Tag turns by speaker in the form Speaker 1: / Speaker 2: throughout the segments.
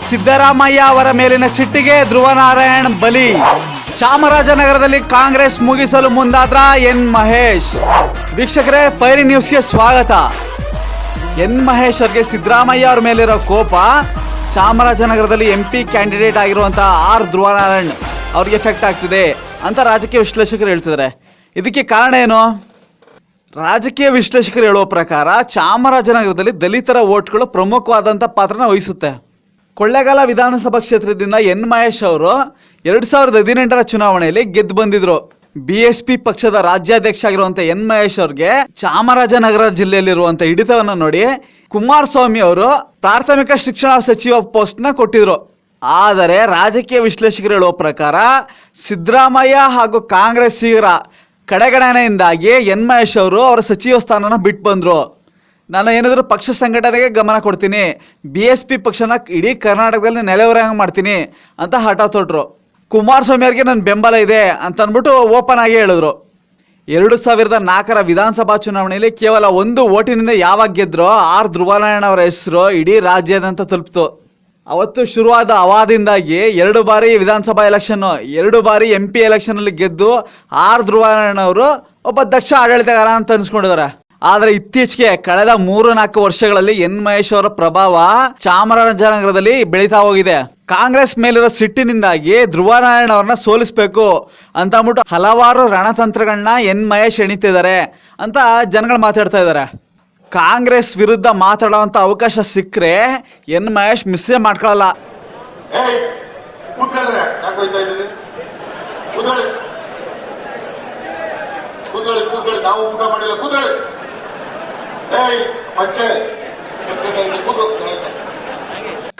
Speaker 1: ಸಿದ್ದರಾಮಯ್ಯ ಅವರ ಮೇಲಿನ ಸಿಟ್ಟಿಗೆ ಧ್ರುವನಾರಾಯಣ್ ಬಲಿ. ಚಾಮರಾಜನಗರದಲ್ಲಿ ಕಾಂಗ್ರೆಸ್ ಮುಗಿಸಲು ಮುಂದಾದ್ರ ಎನ್ ಮಹೇಶ್. ವೀಕ್ಷಕರೇ, ಫೈರಿ ನ್ಯೂಸ್ಗೆ ಸ್ವಾಗತ. ಎನ್ ಮಹೇಶ್ ಅವರಿಗೆ ಸಿದ್ದರಾಮಯ್ಯ ಅವ್ರ ಮೇಲಿರೋ ಕೋಪ, ಚಾಮರಾಜನಗರದಲ್ಲಿ ಎಂ ಪಿ ಕ್ಯಾಂಡಿಡೇಟ್ ಆಗಿರುವಂತಹ ಆರ್ ಧ್ರುವನಾರಾಯಣ್ ಅವ್ರಿಗೆ ಎಫೆಕ್ಟ್ ಆಗ್ತಿದೆ ಅಂತ ರಾಜಕೀಯ ವಿಶ್ಲೇಷಕರು ಹೇಳ್ತಿದ್ದಾರೆ. ಇದಕ್ಕೆ ಕಾರಣ ಏನು? ರಾಜಕೀಯ ವಿಶ್ಲೇಷಕರು ಹೇಳುವ ಪ್ರಕಾರ ಚಾಮರಾಜನಗರದಲ್ಲಿ ದಲಿತರ ಓಟ್ಗಳು ಪ್ರಮುಖವಾದಂಥ ಪಾತ್ರನ ವಹಿಸುತ್ತೆ. ಕೊಳ್ಳೇಗಾಲ ವಿಧಾನಸಭಾ ಕ್ಷೇತ್ರದಿಂದ ಎನ್ ಮಹೇಶ್ ಅವರು ಎರಡು ಸಾವಿರದ ಹದಿನೆಂಟರ ಚುನಾವಣೆಯಲ್ಲಿ ಗೆದ್ದು ಬಂದಿದ್ರು. ಬಿ ಎಸ್ ಪಿ ಪಕ್ಷದ ರಾಜ್ಯಾಧ್ಯಕ್ಷ ಆಗಿರುವಂತ ಎನ್ ಮಹೇಶ್ ಅವ್ರಿಗೆ ಚಾಮರಾಜನಗರ ಜಿಲ್ಲೆಯಲ್ಲಿರುವಂಥ ಹಿಡಿತವನ್ನು ನೋಡಿ ಕುಮಾರಸ್ವಾಮಿ ಅವರು ಪ್ರಾಥಮಿಕ ಶಿಕ್ಷಣ ಸಚಿವ ಪೋಸ್ಟ್ನ ಕೊಟ್ಟಿದ್ರು. ಆದರೆ ರಾಜಕೀಯ ವಿಶ್ಲೇಷಕರು ಹೇಳುವ ಪ್ರಕಾರ ಸಿದ್ದರಾಮಯ್ಯ ಹಾಗೂ ಕಾಂಗ್ರೆಸ್ಸಿಗರ ಕಡೆಗಣನೆಯಿಂದಾಗಿ ಎನ್ ಮಹೇಶ್ ಅವರು ಅವರ ಸಚಿವ ಸ್ಥಾನನ ಬಿಟ್ಟು ಬಂದರು ನಾನು ಏನಾದರೂ ಪಕ್ಷ ಸಂಘಟನೆಗೆ ಗಮನ ಕೊಡ್ತೀನಿ, ಬಿ ಎಸ್ ಪಿ ಪಕ್ಷನ ಇಡೀ ಕರ್ನಾಟಕದಲ್ಲಿ ನೆಲೆವರಂಗೆ ಮಾಡ್ತೀನಿ ಅಂತ ಹಠ ತೊಟ್ರು. ಕುಮಾರಸ್ವಾಮಿ ಅವರಿಗೆ ನನ್ನ ಬೆಂಬಲ ಇದೆ ಅಂತ ಅಂದ್ಬಿಟ್ಟು ಓಪನ್ ಆಗಿ ಹೇಳಿದ್ರು. ಎರಡು ಸಾವಿರದ ನಾಲ್ಕರ ವಿಧಾನಸಭಾ ಚುನಾವಣೆಯಲ್ಲಿ ಕೇವಲ ಒಂದು ಓಟಿನಿಂದ ಯಾವಾಗ ಗೆದ್ರೋ ಆರ್ ಧ್ರುವನಾರಾಯಣ ಅವರ ಹೆಸರು ಇಡೀ ರಾಜ್ಯದಂತ ತಲುಪಿತು. ಅವತ್ತು ಶುರುವಾದ ಅವಾದಿಂದಾಗಿ ಎರಡು ಬಾರಿ ವಿಧಾನಸಭಾ ಎಲೆಕ್ಷನ್ನು, ಎರಡು ಬಾರಿ ಎಂ ಪಿ ಎಲೆಕ್ಷನಲ್ಲಿ ಗೆದ್ದು ಆರ್ ಧ್ರುವನಾರಾಯಣ ಅವರು ಒಬ್ಬ ದಕ್ಷ ಆಡಳಿತಗಾರ ಅಂತ ಅನ್ಸ್ಕೊಂಡಿದ್ದಾರೆ. ಆದರೆ ಇತ್ತೀಚೆಗೆ ಕಳೆದ ಮೂರು ನಾಲ್ಕು ವರ್ಷಗಳಲ್ಲಿ ಎನ್ ಮಹೇಶ್ ಅವರ ಪ್ರಭಾವ ಚಾಮರಾಜನಗರದಲ್ಲಿ ಬೆಳೀತಾ ಹೋಗಿದೆ. ಕಾಂಗ್ರೆಸ್ ಮೇಲಿರೋ ಸಿಟ್ಟಿನಿಂದಾಗಿ ಧ್ರುವನಾರಾಯಣ ಅವ್ರನ್ನ ಸೋಲಿಸಬೇಕು ಅಂತ ಅಂದ್ಬಿಟ್ಟು ಹಲವಾರು ರಣತಂತ್ರಗಳನ್ನ ಎನ್ ಮಹೇಶ್ ಎಣಿತಿದ್ದಾರೆ ಅಂತ ಜನಗಳು ಮಾತಾಡ್ತಾ ಇದ್ದಾರೆ. ಕಾಂಗ್ರೆಸ್ ವಿರುದ್ಧ ಮಾತಾಡುವಂಥ ಅವಕಾಶ ಸಿಕ್ಕರೆ ಎನ್ ಮಹೇಶ್ ಮಿಸ್ಸೇ ಮಾಡ್ಕೊಳ್ಳಲ್ಲ
Speaker 2: ನಾವು ಊಟ ಮಾಡಿಲ್ಲ, ಕೂತ್ಕೊಳ್ಳಿ.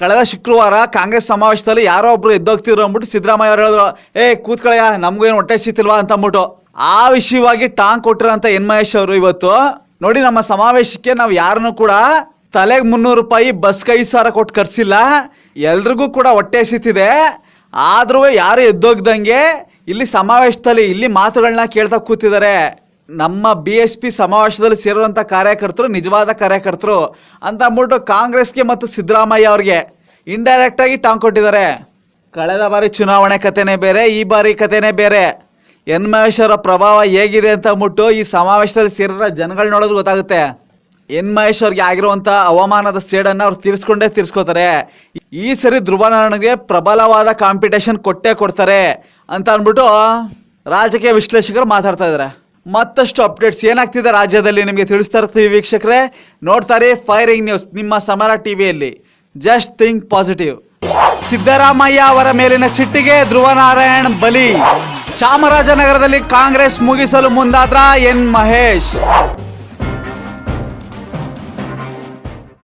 Speaker 1: ಕಳೆದ ಶುಕ್ರವಾರ ಕಾಂಗ್ರೆಸ್ ಸಮಾವೇಶದಲ್ಲಿ ಯಾರೋ ಒಬ್ರು ಎದ್ದೋಗ್ತಿದ್ರು ಅಂದ್ಬಿಟ್ಟು ಸಿದ್ದರಾಮಯ್ಯ ಅವರು ಹೇಳಿದ್ರು, ಏ ಕೂತ್ಕೊಳ್ಳಯ್ಯ ನಮಗೂ ಏನು ಹೊಟ್ಟೆ ಸಿತಿಲ್ವಾ ಅಂತ ಅಂದ್ಬಿಟ್ಟು. ಆ ವಿಷಯವಾಗಿ ಟಾಂಗ್ ಕೊಟ್ಟಿರೋಂಥ ಎನ್ ಮಹೇಶ್ ಅವರು ಇವತ್ತು, ನೋಡಿ, ನಮ್ಮ ಸಮಾವೇಶಕ್ಕೆ ನಾವು ಯಾರನ್ನು ಕೂಡ ತಲೆಗೆ ಮುನ್ನೂರು ರೂಪಾಯಿ ಬಸ್ ಕೈ ಸಾವಿರ ಕೊಟ್ಟು ಕರ್ಸಿಲ್ಲ. ಎಲ್ರಿಗೂ ಕೂಡ ಹೊಟ್ಟೆ ಸಿತ್ತಿದೆ ಆದರೂ ಯಾರು ಎದ್ದೋಗ್ದಂಗೆ ಇಲ್ಲಿ ಸಮಾವೇಶದಲ್ಲಿ ಇಲ್ಲಿ ಮಾತುಗಳನ್ನ ಕೇಳ್ತಾ ಕೂತಿದ್ದಾರೆ. ನಮ್ಮ ಬಿ ಎಸ್ ಪಿ ಸಮಾವೇಶದಲ್ಲಿ ಸೇರುವಂಥ ಕಾರ್ಯಕರ್ತರು, ನಿಜವಾದ ಕಾರ್ಯಕರ್ತರು ಅಂತ ಅಂದ್ಬಿಟ್ಟು ಕಾಂಗ್ರೆಸ್ಗೆ ಮತ್ತು ಸಿದ್ದರಾಮಯ್ಯ ಅವ್ರಿಗೆ ಇಂಡೈರೆಕ್ಟಾಗಿ ಟಾಂಗ್ ಕೊಟ್ಟಿದ್ದಾರೆ. ಕಳೆದ ಬಾರಿ ಚುನಾವಣೆ ಕಥೆನೇ ಬೇರೆ, ಈ ಬಾರಿ ಕಥೆನೇ ಬೇರೆ. ಎನ್ ಮಹೇಶ್ವರ ಪ್ರಭಾವ ಹೇಗಿದೆ ಅಂತ ಅಂದ್ಬಿಟ್ಟು ಈ ಸಮಾವೇಶದಲ್ಲಿ ಸೇರಿರೋ ಜನಗಳು ನೋಡೋದು ಗೊತ್ತಾಗುತ್ತೆ. ಎನ್ ಮಹೇಶ್ ಅವ್ರಿಗೆ ಆಗಿರುವಂಥ ಹವಾಮಾನದ ಸೇಡನ್ನು ಅವ್ರು ತೀರಿಸ್ಕೊಂಡೇ ತೀರಿಸ್ಕೋತಾರೆ. ಈ ಸರಿ ಧ್ರುವನಾರಾಯಣಗೆ ಪ್ರಬಲವಾದ ಕಾಂಪಿಟೇಷನ್ ಕೊಟ್ಟೇ ಕೊಡ್ತಾರೆ ಅಂತ ಅಂದ್ಬಿಟ್ಟು ರಾಜಕೀಯ ವಿಶ್ಲೇಷಕರು ಮಾತಾಡ್ತಾ ಇದ್ದಾರೆ. ಮತ್ತಷ್ಟು ಅಪ್ಡೇಟ್ಸ್ ಏನಾಗ್ತಿದೆ ರಾಜ್ಯದಲ್ಲಿ ನಿಮಗೆ ತಿಳಿಸ್ತಾ ಇರ್ತೀವಿ ವೀಕ್ಷಕರೇ. ನೋಡ್ತಾರೆ ಫೈರಿಂಗ್ ನ್ಯೂಸ್ ನಿಮ್ಮ ಸಮರ ಟಿವಿಯಲ್ಲಿ. ಜಸ್ಟ್ ಥಿಂಕ್ ಪಾಸಿಟಿವ್ ಸಿದ್ದರಾಮಯ್ಯ ಅವರ ಮೇಲಿನ ಸಿಟ್ಟಿಗೆ ಧ್ರುವನಾರಾಯಣ್ ಬಲಿ. ಚಾಮರಾಜನಗರದಲ್ಲಿ ಕಾಂಗ್ರೆಸ್ ಮುಗಿಸಲು ಮುಂದಾದ್ರ ಎನ್ ಮಹೇಶ್?